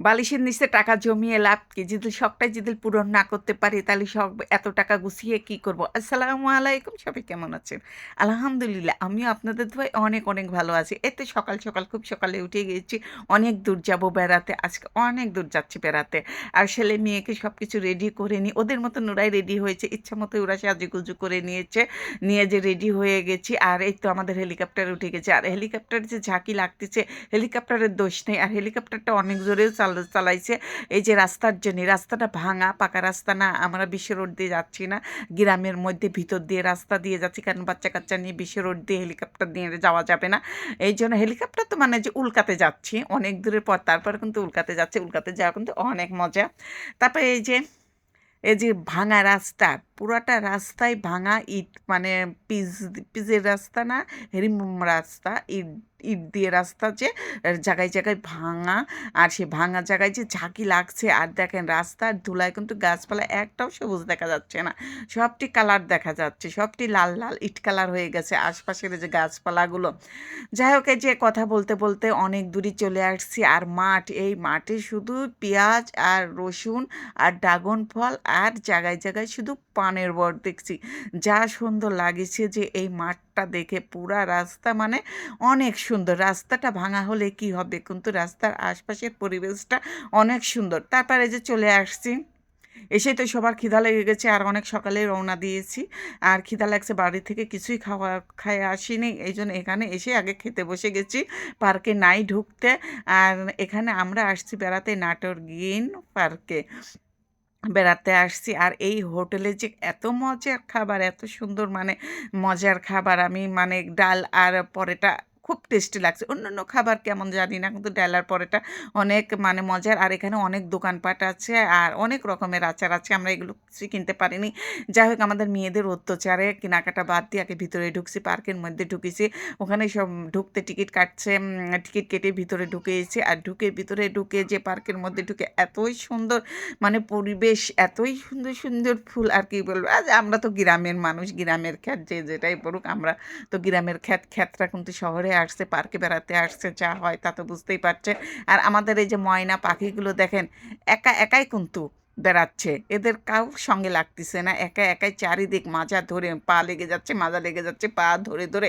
বালিশের নিচে টাকা জমিয়ে লাভ কি? যদি শখটাই যদি পূরণ না করতে পারি, তাহলে শখ এত টাকা গুছিয়ে কি করব? আসসালামু আলাইকুম, সবাই কেমন আছেন? আলহামদুলিল্লাহ, আমিও আপনাদের দোয়ায় অনেক অনেক ভালো আছি। এতে সকাল সকাল, খুব সকালে উঠে গিয়েছি। অনেক দূর যাব বেড়াতে, আজকে অনেক দূর যাচ্ছি বেড়াতে। আর ছেলে মেয়েকে সব কিছু রেডি করে নিই। ওদের মতন ওরাই রেডি হয়েছে। ইচ্ছা মতো ওরা সাজুগুজু করে নিয়েছে। নিয়ে যে রেডি হয়ে গেছি। আর এই তো আমাদের হেলিকপ্টার উঠে গেছে। আর হেলিকপ্টার যে ঝাঁকি লাগতেছে, হেলিকপ্টারের দোষ নেই। আর হেলিকপ্টারটা অনেক জোরেও চালাইছে। এই যে রাস্তার জন্য, রাস্তাটা ভাঙা, পাকা রাস্তা না, আমরা বিশ্ব রোড দিয়ে যাচ্ছি না। গ্রামের মধ্যে ভিতর দিয়ে রাস্তা দিয়ে যাচ্ছি, কারণ বাচ্চা কাচ্চা নিয়ে বিশ্ব রোড দিয়ে হেলিকপ্টার দিয়ে যাওয়া যাবে না। এই জন্য হেলিকপ্টার তো মানে যে উল্কাতে যাচ্ছি, অনেক দূরের পর তারপরে কিন্তু উল্কাতে যাচ্ছে, উল্কাতে যাওয়া কিন্তু অনেক মজা। তারপরে এই যে এই যে ভাঙা রাস্তা, পুরাটা রাস্তায় ভাঙা ইট মানে পিচ পিচের রাস্তা না, হেরিম রাস্তা, ইট ইট দিয়ে রাস্তা যে জায়গায় জায়গায় ভাঙা, আর সে ভাঙা জায়গায় যে ঝাঁকি লাগছে, আর দেখেন রাস্তার ধুলায় কিন্তু গাছপালা একটাও সবুজ দেখা যাচ্ছে না। সবটি কালার দেখা যাচ্ছে, সবটি লাল লাল, ইট কালার হয়ে গেছে আশপাশের যে গাছপালাগুলো। যাই হোক যে কথা বলতে বলতে অনেক দূরে চলে আসছি, আর মাঠ, এই মাঠে শুধু পেঁয়াজ আর রসুন আর ড্রাগন ফল আর জায়গায় জায়গায় শুধু পানের বর দেখছি। যা সুন্দর লাগেছে যে এই মাঠটা দেখে পুরা রাস্তা মানে অনেক সুন্দর। রাস্তাটা ভাঙা হলে কি হবে? কিন্তু রাস্তার আশপাশের পরিবেশটা অনেক সুন্দর। তারপরে যে চলে আসছি এসে তো সবার খিদা লেগে গেছে। আর অনেক সকালে রওনা দিয়েছি। আর খিদা লাগছে বাড়ি থেকে কিছুই খাওয়া খায় আসিনি। এই জন্য এখানে এসে আগে খেতে বসে গেছি। পার্কে নাই ঢুকতে। আর এখানে আমরা আসছি বেড়াতে নাটোর গিন পার্কে। বেড়াতে আসছি। আর এই হোটেলে যে এত মজার খাবার, এত সুন্দর মানে মজার খাবার। আমি মানে ডাল আর পরেটা খুব টেস্টি লাগছে। অন্য অন্য খাবার কেমন জানি না, কিন্তু ডালার পরেটা অনেক মানে মজার। আর এখানে অনেক দোকানপাট আছে আর অনেক রকমের আচার আছে, আমরা এগুলো কিছুই কিনতে পারিনি। যাই হোক, আমাদের মেয়েদের অত্যাচারে কেনাকাটা বাদ দিয়ে আগে ভিতরে ঢুকছি, পার্কের মধ্যে ঢুকেছি। ওখানে সব ঢুকতে টিকিট কাটছে টিকিট কেটে ভিতরে ঢুকেছি আর ঢুকে ভিতরে ঢুকে যে পার্কের মধ্যে ঢুকে এতই সুন্দর মানে পরিবেশ, এতই সুন্দর সুন্দর ফুল আর কি বলব আমরা তো গ্রামের মানুষ, গ্রামের খ্যাত যে যেটাই পড়ুক, আমরা তো গ্রামের খ্যাত, খ্যাতরা কিন্তু শহরে আসছে, পার্কে বেড়াতে আসছে, যা হয় তা তো বুঝতেই পারছে আর আমাদের এই যে ময়না পাখিগুলো দেখেন, একা একাই কিন্তু বেড়াচ্ছে। এদের কাউ সঙ্গে লাগতেছে না। একা একাই চারিদিক মাজা ধরে পা লেগে যাচ্ছে, মাজা লেগে যাচ্ছে, পা ধরে ধরে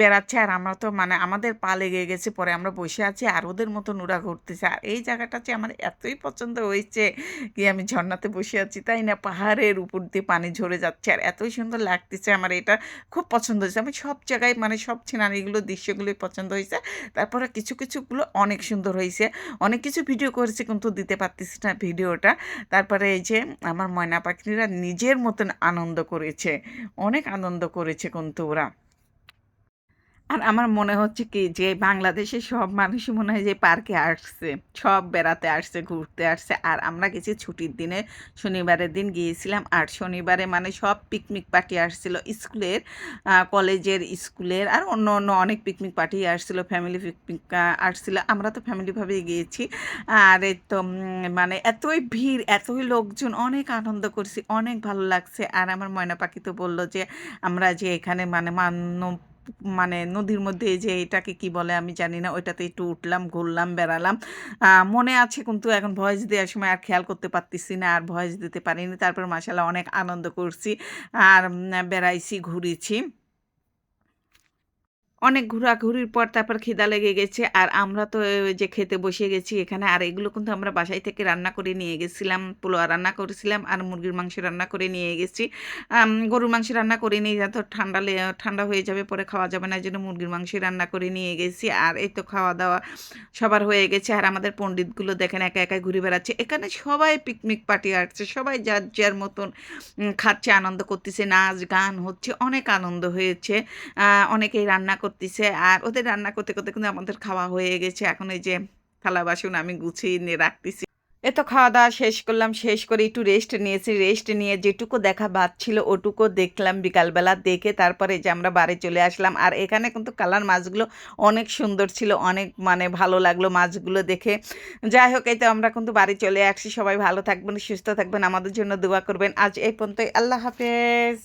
বেড়াচ্ছে। আর আমরা তো মানে আমাদের পা লেগে গেছে, পরে আমরা বসে আছি, আর ওদের মতো নোরা ঘুরতেছে। আর এই জায়গাটা যে আমার এতই পছন্দ হয়েছে কি আমি ঝর্ণাতে বসে আছি, তাই না? পাহাড়ের উপর দিয়ে পানি ঝরে যাচ্ছে। আর এতই সুন্দর লাগতেছে আমার এটা খুব পছন্দ হয়েছে। আমি সব জায়গায় মানে সব সিনারিগুলো, দৃশ্যগুলোই পছন্দ হয়েছে। তারপরে কিছু, কিছুগুলো অনেক সুন্দর হয়েছে। অনেক কিছু ভিডিও করেছে কিন্তু দিতে পারতেছি না। ভিডিওটা। তারপরে এই যে আমার ময়না পাখিরা নিজের মতন আনন্দ করেছে। অনেক আনন্দ করেছে কিন্তু ওরা আর আমার মনে হচ্ছে কি যে বাংলাদেশে সব মানুষই মনে হয় যে পার্কে আসছে, সব বেড়াতে আসছে, ঘুরতে আসছে। আর আমরা গেছি ছুটির দিনে, শনিবারের দিন গিয়েছিলাম। আর শনিবারে মানে সব পিকনিক পার্টি আসছিল, স্কুলের কলেজের স্কুলের আর অন্য অন্য অনেক পিকনিক পার্টি আসছিল ফ্যামিলি পিকনিক আসছিল। আমরা তো ফ্যামিলিভাবেই গিয়েছি। আর তো মানে এতই ভিড়, এতই লোকজন, অনেক আনন্দ করছি, অনেক ভালো লাগছে। আর আমার ময়না পাখি তো বলল যে, আমরা যে এখানে মানে মানব মানে নদীর মধ্যে যে এটাকে কি বলে আমি জানি না, ওইটাতে একটু উঠলাম, ঘুরলাম, বেড়ালাম। মনে আছে কিন্তু এখন ভয়েস দেওয়ার সময় আর খেয়াল করতে পারতেছি না, আর ভয়েস দিতে পারিনি। তারপর মাসালা অনেক আনন্দ করছি, আর বেড়াইছি, ঘুরেছি। অনেক ঘোরাঘুরির পর তারপর খিদা লেগে গেছে। আর আমরা তো যে খেতে বসে গেছি এখানে। আর এগুলো কিন্তু আমরা বাসায় থেকে রান্না করে নিয়ে গেছিলাম। পোলোয়া রান্না করেছিলাম আর মুরগির মাংস রান্না করে নিয়ে গেছি। গরুর মাংস রান্না করে নিয়ে যা তো ঠান্ডা ঠান্ডা হয়ে যাবে, পরে খাওয়া যাবে না জন্য মুরগির মাংস রান্না করে নিয়ে গেছি। আর এই তো খাওয়া দাওয়া সবার হয়ে গেছে। আর আমাদের পণ্ডিতগুলো দেখেন একা একা ঘুরে বেড়াচ্ছে। এখানে সবাই পিকনিক পার্টি আসছে। সবাই যার যার মতন খাচ্ছে, আনন্দ করতেছে, নাচ, গান হচ্ছে, অনেক আনন্দ হয়েছে। অনেকেই রান্না করতেছে। আর ওদের রান্না করতে করতে কিন্তু আমাদের খাওয়া হয়ে গেছে। এখন এই যে থালা বাসন আমি গুছিয়ে নিয়ে রাখতেছি। এ তো খাওয়া দাওয়া শেষ করলাম। শেষ করে একটু রেস্ট নিয়েছি। রেস্ট নিয়ে যেটুকু দেখা বাদ ছিল ওটুকু দেখলাম বিকালবেলা দেখে তারপরে যে আমরা বাড়ি চলে আসলাম। আর এখানে কিন্তু কালার মাছগুলো অনেক সুন্দর ছিল, অনেক মানে ভালো লাগল মাছগুলো দেখে। যাই হোক, এই তো আমরা কিন্তু বাড়ি চলে আসছি। সবাই ভালো থাকবেন, সুস্থ থাকবেন। আমাদের জন্য দোয়া করবেন। আজ এই পর্যন্তই। আল্লাহ হাফেজ।